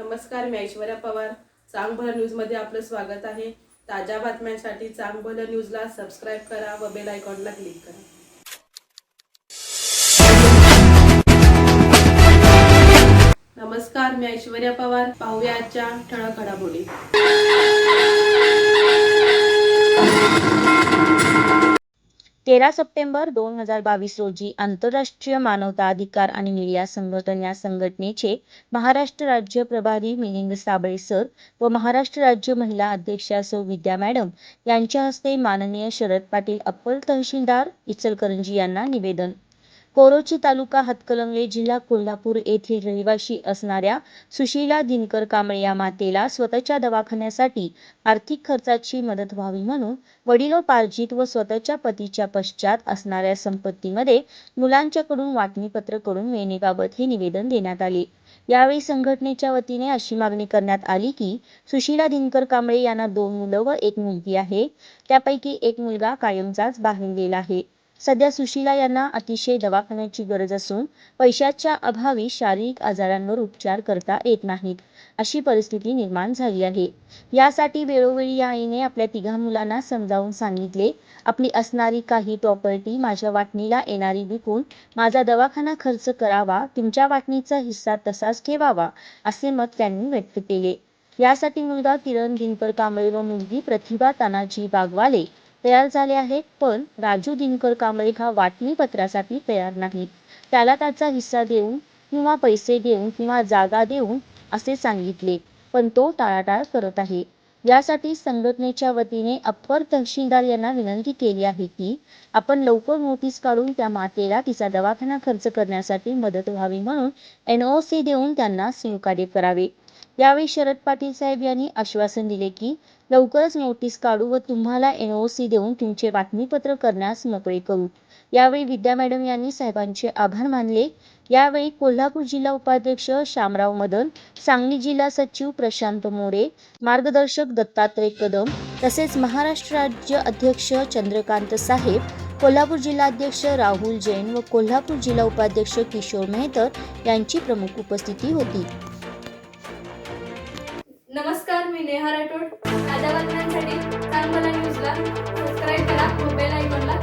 नमस्कार मी ऐश्वर्या पवार. चांगभलं न्यूजमध्ये आपलं स्वागत आहे. ताज्या बातम्यांसाठी चांगभलं न्यूजला सबस्क्राईब करा व बेल आयकॉनला क्लिक करा. नमस्कार मी ऐश्वर्या पवार. पाहूया आजच्या ठळक घडामोडी. तेरा सप्टेंबर दोन हजार बावीस रोजी आंतरराष्ट्रीय मानवता अधिकार आणि मीडिया संघटन या संघटनेचे महाराष्ट्र राज्य प्रभारी मिलिंद साबळे सर व महाराष्ट्र राज्य महिला अध्यक्षा सौ विद्या मॅडम यांच्या हस्ते माननीय शरद पाटील अप्पल तहसीलदार इचलकरंजी यांना निवेदन. कोरोची तालुका हातकलंगे जिल्हा कोल्हापूर येथील रहिवाशी असणाऱ्या सुशीला दिनकर कांबळे या मातेला स्वतःच्या दवाखान्यासाठी आर्थिक खर्चाची मदत व्हावी म्हणून वडिलोपार्जित व स्वतःच्या पतीच्या पश्चात असणाऱ्या संपत्तीमध्ये मुलांच्याकडून वाटणीपत्र करून मिळण्याबाबत हे निवेदन देण्यात आले. यावेळी संघटनेच्या वतीने अशी मागणी करण्यात आली की सुशीला दिनकर कांबळे यांना दोन मुलं व एक मुलगी आहे. त्यापैकी एक मुलगा कायमचाच बाहेर गेला आहे. सध्या सुशीला यांना अतिशय दवाखान्याची गरज असून पैशाच्या अभावी शारीरिक आजारांवर उपचार करता येत नाहीत अशी परिस्थिती निर्माण झाली आहे. यासाठी वेळोवेळी या आईने आपल्या तिघा मुलांना समजावून सांगितले आपली असणारी काही प्रॉपर्टी माझ्या वाटणीला येणारी विकून माझा दवाखाना खर्च करावा तुमच्या वाटणीचा हिस्सा तसाच ठेवावा असे मत त्यांनी व्यक्त केले. यासाठी मुलगा किरण दिनकर कांबळे व मुलगी प्रतिभा तानाजी बागवाले तयार झाले आहेत पण राजू दिनकर कांबळे हा वाटणी पत्रासाठी तयार नाही. त्याला त्याचा हिस्सा देऊन किंवा पैसे देऊन किंवा जागा देऊन असे सांगितले पण तो टाळाटाळ करत आहे. यासाठी संघटनेच्या वतीने अप्पर तहसीलदार यांना विनंती केली आहे की आपण लवकर नोटीस काढून त्या मातेला तिचा दवाखाना खर्च करण्यासाठी मदत व्हावी म्हणून एनओसी देऊन त्यांना सहकार्य करावे. यावेळी शरद पाटील साहेब यांनी आश्वासन दिले की लवकरच नोटीस काढू व तुम्हाला एनओसी देऊन तुमचे बातमीपत्र करण्यास मोकळे करू. यावेळी विद्या मॅडम यांनी साहेबांचे आभार मानले. यावेळी कोल्हापूर जिल्हा उपाध्यक्ष शामराव मदन सांगली जिल्हा सचिव प्रशांत मोरे मार्गदर्शक दत्तात्रय कदम तसेच महाराष्ट्र राज्य अध्यक्ष चंद्रकांत साहेब कोल्हापूर जिल्हाध्यक्ष राहुल जैन व कोल्हापूर जिल्हा उपाध्यक्ष किशोर मेहतर यांची प्रमुख उपस्थिती होती. मी नेहा राठोड. ताज्या बातम्यांसाठी चांगला न्यूजला सबस्क्राईब करा. मोबाईल बेल आयकॉनला